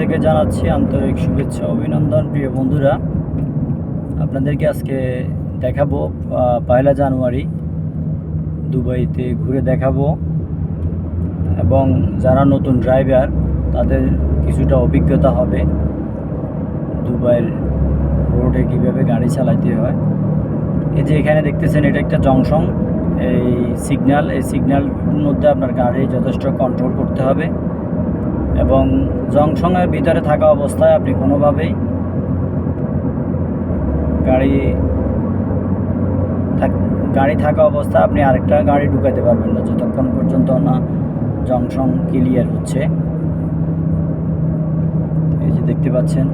থেকে জানাচ্ছি আন্তরিক শুভেচ্ছা, অভিনন্দন প্রিয় বন্ধুরা। আপনাদেরকে আজকে দেখাবো পয়লা জানুয়ারি, দুবাইতে ঘুরে দেখাবো। এবং যারা নতুন ড্রাইভার, তাদের কিছুটা অভিজ্ঞতা হবে, দুবাইয়ের রোডে কীভাবে গাড়ি চালাতে হয়। এই যে এখানে দেখতেছেন, এটা একটা জংশন। এই সিগন্যাল এই সিগন্যাল মধ্যে আপনার গাড়ি যথেষ্ট কন্ট্রোল করতে হবে। এবং জংশনের ভিতরে থাকা অবস্থায় আপনি কোনোভাবেই গাড়ি গাড়ি থাকা অবস্থায় আপনি আরেকটা গাড়ি ঢুকাতে পারবেন না যতক্ষণ পর্যন্ত না জংশন ক্লিয়ার হচ্ছে। এই যে দেখতে পাচ্ছেন,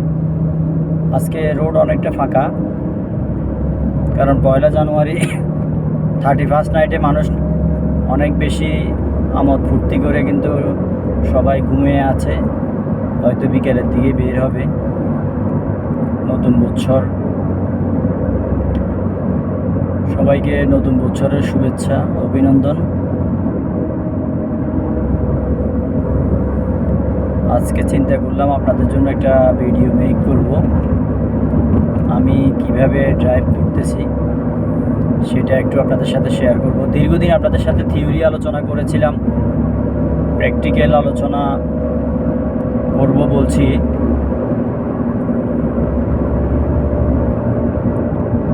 আজকে রোড অনেকটা ফাঁকা, কারণ পয়লা জানুয়ারি থার্টি ফার্স্ট নাইটে মানুষ অনেক বেশি আমোদ ফুর্তি করে কিন্তু সবাই ঘুমিয়ে আছে। হয়তো বিকেলের দিকে বের হবে। নতুন বছর। সবাইকে নতুন বছরের শুভেচ্ছা, অভিনন্দন। আজকে চিন্তা করলাম আপনাদের জন্য একটা ভিডিও মেক করব। আমি কীভাবে ড্রাইভ করতেছি, সেটা একটু আপনাদের সাথে শেয়ার করব। দীর্ঘদিন আপনাদের সাথে থিওরি আলোচনা করেছিলাম। প্র্যাকটিক্যাল আলোচনা করব বলছি।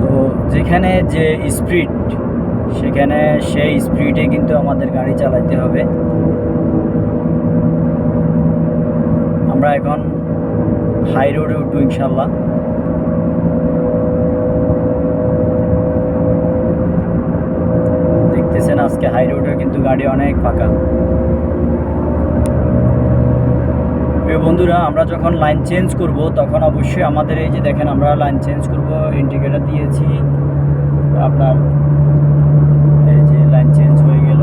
তো যেখানে যে স্পিড, সেখানে সেই স্পিডে কিন্তু আমাদের গাড়ি চালাতে হবে। আমরা এখন হাই রোডে উঠবো ইনশাল্লাহ দেখতেছেন আজকে হাই রোডে কিন্তু গাড়ি অনেক ফাঁকা। বন্ধুরা, আমরা যখন লাইন চেঞ্জ করব, তখন অবশ্যই আমাদের এই যে দেখেন, আমরা লাইন চেঞ্জ করব ইন্ডিকেটার দিয়েছি, আপনার এই যে লাইন চেঞ্জ হয়ে গেল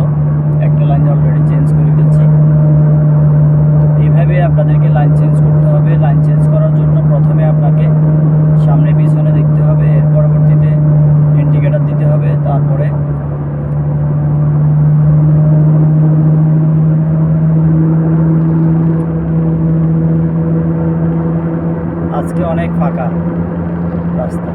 একটা লাইন অলরেডি চেঞ্জ করে ফেলছি তো এইভাবে আপনাদেরকে লাইন চেঞ্জ করতে হবে লাইন চেঞ্জ করার জন্য প্রথমে আপনাকে সামনে পিছনে দেখতে হবে এর পরবর্তীতে ইন্ডিকেটার দিতে হবে তারপরে আজকে অনেক ফাঁকা রাস্তা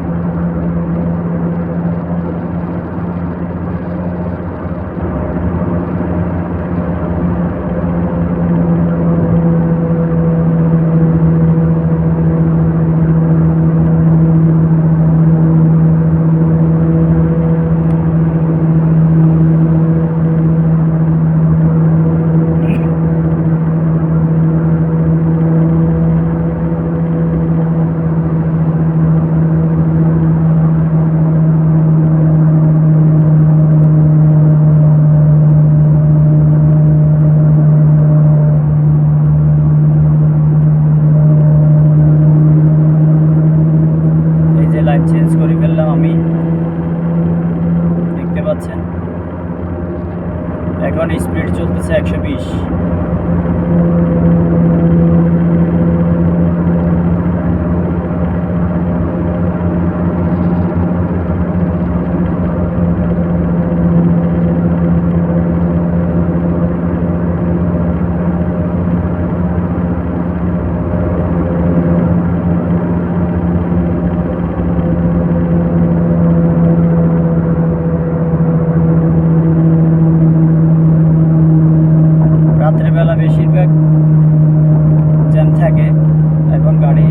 এই যে লাইন চেঞ্জ করে ফেললাম আমি দেখতে পাচ্ছেন এখন স্পিড চলতেছে একশো বিশ রাত্রেবেলা বেশিরভাগ জ্যাম থাকে এখন গাড়ি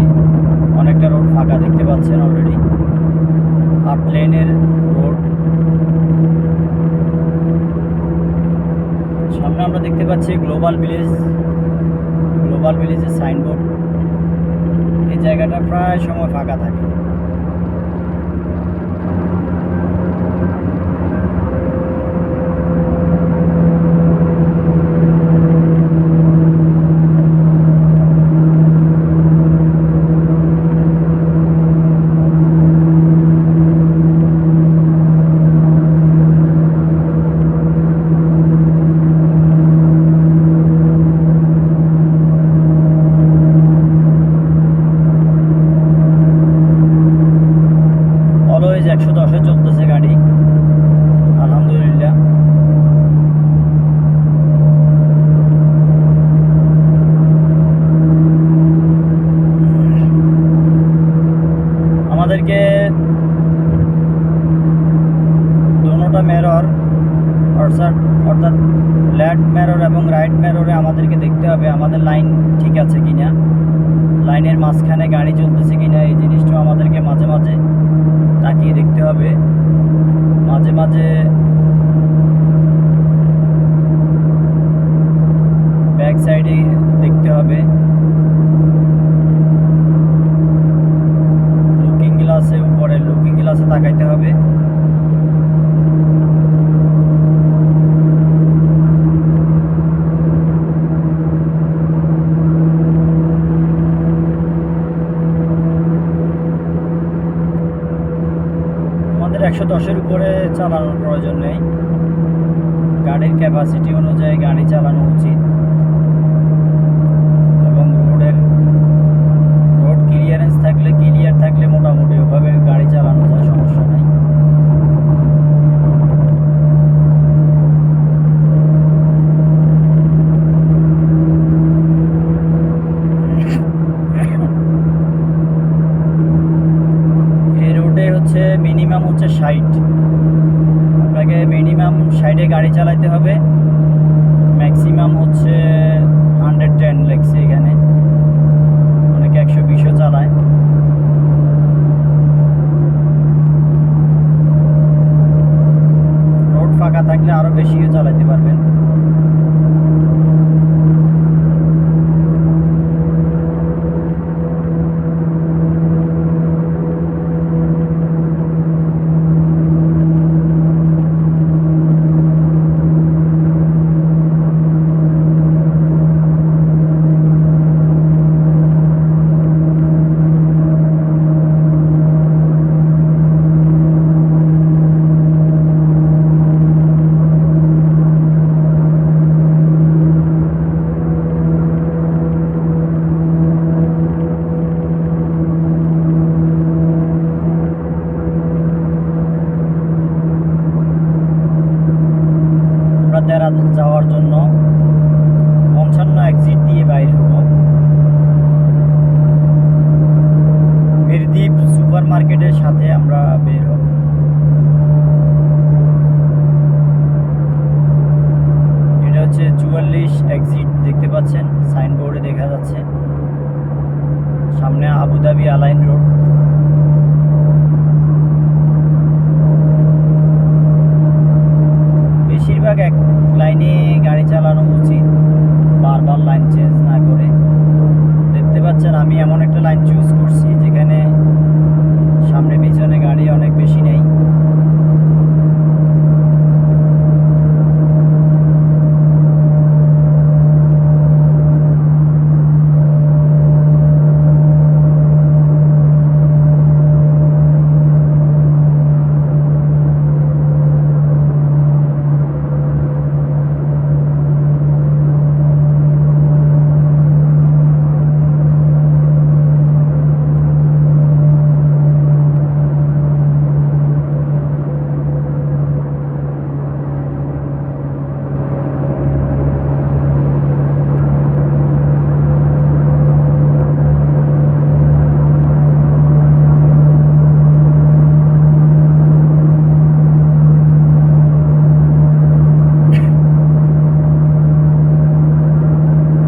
অনেকটা রোড ফাঁকা দেখতে পাচ্ছেন অলরেডি আট লেনের রোড সামনে আমরা দেখতে পাচ্ছি গ্লোবাল ভিলেজ গ্লোবাল ভিলেজের সাইনবোর্ড এই জায়গাটা প্রায় সময় ফাঁকা থাকে। একশো দশে চলতেছে গাড়ি। আলহামদুলিল্লাহ। আমাদেরকে দুটা মেরর অর্থাৎ অর্থাৎ লেফট মেরর এবং রাইট মেররে আমাদেরকে দেখতে হবে আমাদের লাইন ঠিক আছে কিনা লাইনের মাঝখানে গাড়ি চলতেছে কিনা, এই জিনিসটাও আমাদেরকে মাঝে মাঝে হবে। মাঝে মাঝে ব্যাক সাইডে দেখতে হবে লুকিং গ্লাসে উপরে লুকিং গ্লাসে তাকাইতে হবে আমাদের একশো দশের উপরে চালানোর প্রয়োজন নেই। গাড়ির ক্যাপাসিটি অনুযায়ী গাড়ি চালানো উচিত এবং রোডের রোড ক্লিয়ারেন্স থাকলে ক্লিয়ার থাকলে মোটামুটি ওভাবে গাড়ি চালানো যায় সমস্যা নাই এই রোডে হচ্ছে মিনিমাম হচ্ছে ষাট আপনাকে মিনিমাম ষাটে গাড়ি চালাতে হবে ম্যাক্সিমাম হচ্ছে হান্ড্রেড টেন লেগছে এখানে অনেকে একশো বিশও চালায় রোড ফাঁকা থাকলে আরও বেশিও চালাতে পারবেন আমরা দেরা যাওয়ার জন্য পঞ্চান্ন এক্সিট দিয়ে বাইর হব বীরদ্বীপ সুপার মার্কেটের সাথে আমরা বের হব এটা হচ্ছে চুয়াল্লিশ এক্সিট দেখতে পাচ্ছেন সাইনবোর্ডে দেখা যাচ্ছে সামনে আবুধাবি আলাইন রোড বেশিরভাগ এক লাইনে গাড়ি চালানো উচিত বারবার লাইন চেঞ্জ না করে দেখতে পাচ্ছেন আমি এমন একটা লাইন চুজ করছি যেখানে সামনে পিছনে গাড়ি অনেক বেশি নেই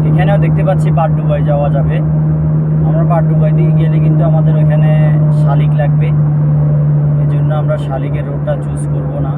এখানেও দেখতে বাড্ডুবাই যাওয়া যাবে। আমরা বাড্ডুবাই দিকে গেলে কিন্তু আমাদের ওইখানে শালিক লাগবে। এই জন্য আমরা শালিকের রোডটা চুজ করব না।